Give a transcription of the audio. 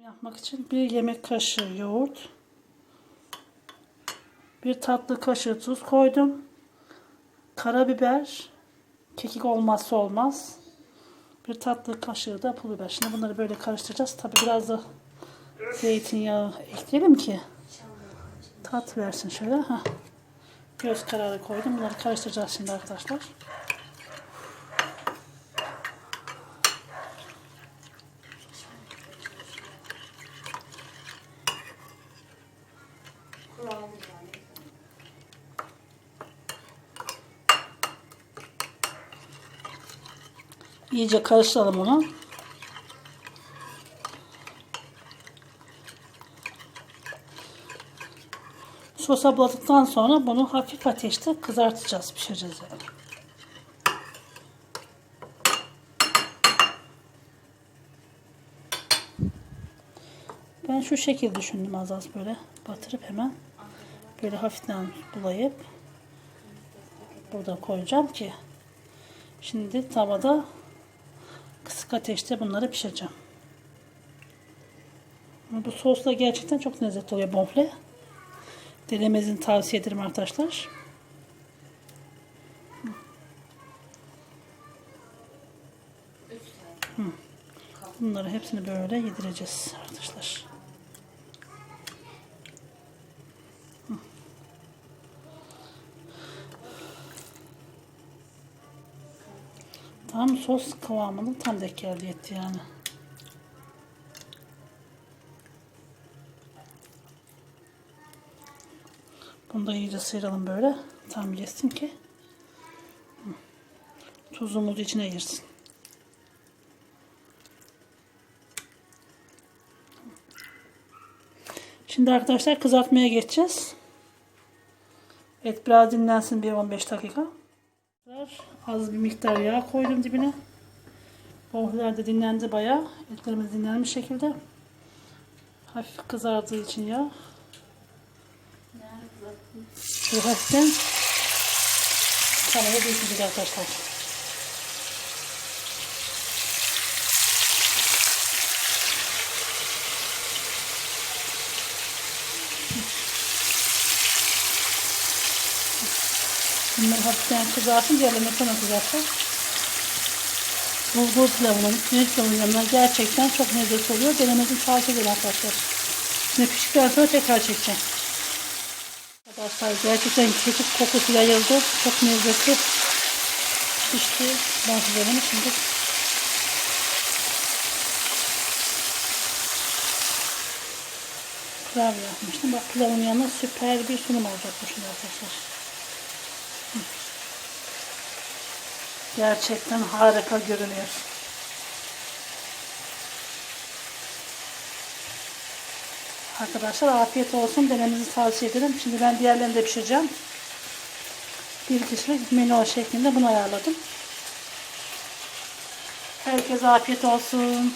Yapmak için bir yemek kaşığı yoğurt, bir tatlı kaşığı tuz koydum. Karabiber, kekik olmazsa olmaz. Bir tatlı kaşığı da pul biber. Şimdi bunları böyle karıştıracağız. Tabi biraz da zeytinyağı ekleyelim ki tat versin şöyle. Heh. Göz kararı koydum. Bunları karıştıracağız şimdi arkadaşlar. İyice karıştıralım onu. Sosa buladıktan sonra bunu hafif ateşte kızartacağız, pişireceğiz yani. Ben şu şekil düşündüm az az böyle batırıp hemen böyle hafiften bulayıp burada koyacağım ki şimdi tavada kısık ateşte bunları pişireceğim. Bu sosla gerçekten çok lezzetli oluyor bonfile. Denemezini tavsiye ederim arkadaşlar. Bunları hepsini böyle yedireceğiz arkadaşlar. Tam sos kıvamının tam geldi etti yani. Bunu da iyice sıyıralım böyle. Tam yesin ki Hı. tuzumuzu içine girsin. Şimdi arkadaşlar kızartmaya geçeceğiz. Et biraz dinlensin bir 15 dakika. Az bir miktar yağ koydum dibine. Bonfiler de dinlendi bayağı. Etlerimiz dinlenmiş şekilde. Hafif kızardığı için yağ. Bu hafiften kanala dökülecek arkadaşlar. Bunlar hafiften kızarsın, diğerlerine sonra kızarsın. Bulgur pilavının, pirinç pilavının gerçekten çok lezzetli oluyor. Denemezin tavsiye ederim arkadaşlar. Şimdi piştikten sonra tekrar çekeceğim. Arkadaşlar gerçekten kekik kokusu yayıldı. Çok lezzetli pişti. Ben size bunu şimdi pilav yapmıştım. Bak pilavın yanına süper bir sunum olacak bu şimdi arkadaşlar. Gerçekten harika görünüyor. Arkadaşlar afiyet olsun. Denemenizi tavsiye ederim. Şimdi ben diğerlerini de pişireceğim. Bir kişilik menü şeklinde bunu ayarladım. Herkese afiyet olsun.